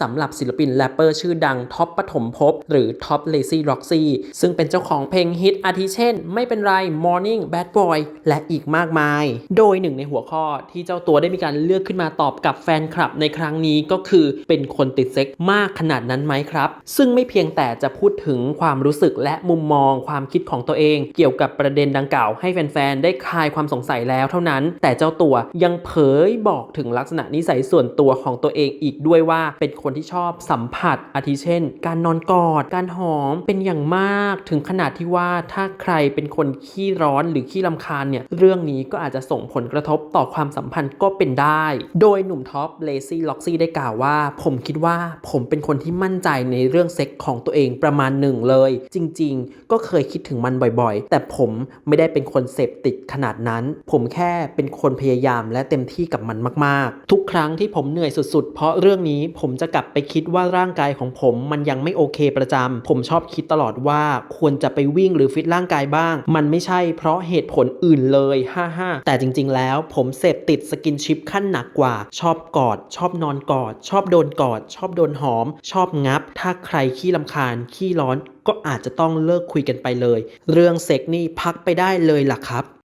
สำหรับศิลปินแรปเปอร์ชื่อดังท็อปปฐมภพหรือท็อปเลซี่ร็อกซี่ซึ่งเป็นเจ้าของเพลงฮิตอาทิเช่น ไม่เป็นไร Morning Bad Boy และอีกมากมาย โดยหนึ่งในหัวข้อที่เจ้าตัวได้มีการเลือกขึ้นมาตอบกับแฟนคลับในครั้งนี้ก็คือเป็นคนติดเซ็กมากขนาดนั้นไหมครับ ซึ่งไม่เพียงแต่จะพูดถึงความรู้สึกและมุมมองความคิดของตัวเอง เกี่ยวกับประเด็นดังกล่าวให้แฟนๆได้คลายความสงสัยแล้วเท่านั้น แต่เจ้าตัวยังเผยบอกถึงลักษณะนิสัยส่วนตัวของตัวเองอีกด้วยว่าเป็นคนที่ชอบสัมผัสอาทิเช่น การนอนกอด การหอมเป็นอย่างมากถึงขนาดที่ว่าถ้าใครเป็นคนขี้ร้อนหรือขี้ลำคาญเนี่ยเรื่องนี้ก็อาจจะส่งผลกระทบต่อความสัมพันธ์ก็เป็นได้ โดยหนุ่มท็อปเลซี่ล็อกซี่ได้กล่าวว่า ผมคิดว่าผมเป็นคนที่มั่นใจในเรื่องเซ็กของตัวเองประมาณหนึ่งเลย จริง ๆ ก็เคยคิดถึงมันบ่อยๆ แต่ผมไม่ได้เป็นคนเสพติดขนาดนั้น ผมแค่เป็นคนพยายามและเต็มที่กับมันมากๆ ทุกครั้งที่ผมเหนื่อยสุดๆ เพราะเรื่องนี้ผมจะกลับไปคิดว่าร่างกายของผมมันยังไม่โอเคประจำผมชอบคิดตลอดว่าควรจะไปวิ่งหรือฟิตร่างกายบ้าง มันไม่ใช่เพราะเหตุผลอื่นเลยฮ่าฮ่าแต่จริง ๆ แล้วผมเสพติดสกินชิปขั้นหนักกว่า ชอบกอด ชอบนอนกอด ชอบโดนกอด ชอบโดนหอม ชอบงับ ถ้าใครขี้ลำคาญขี้ร้อนก็อาจจะต้องเลิกคุยกันไปเลย เรื่องเซ็กนี่พักไปได้เลยล่ะครับ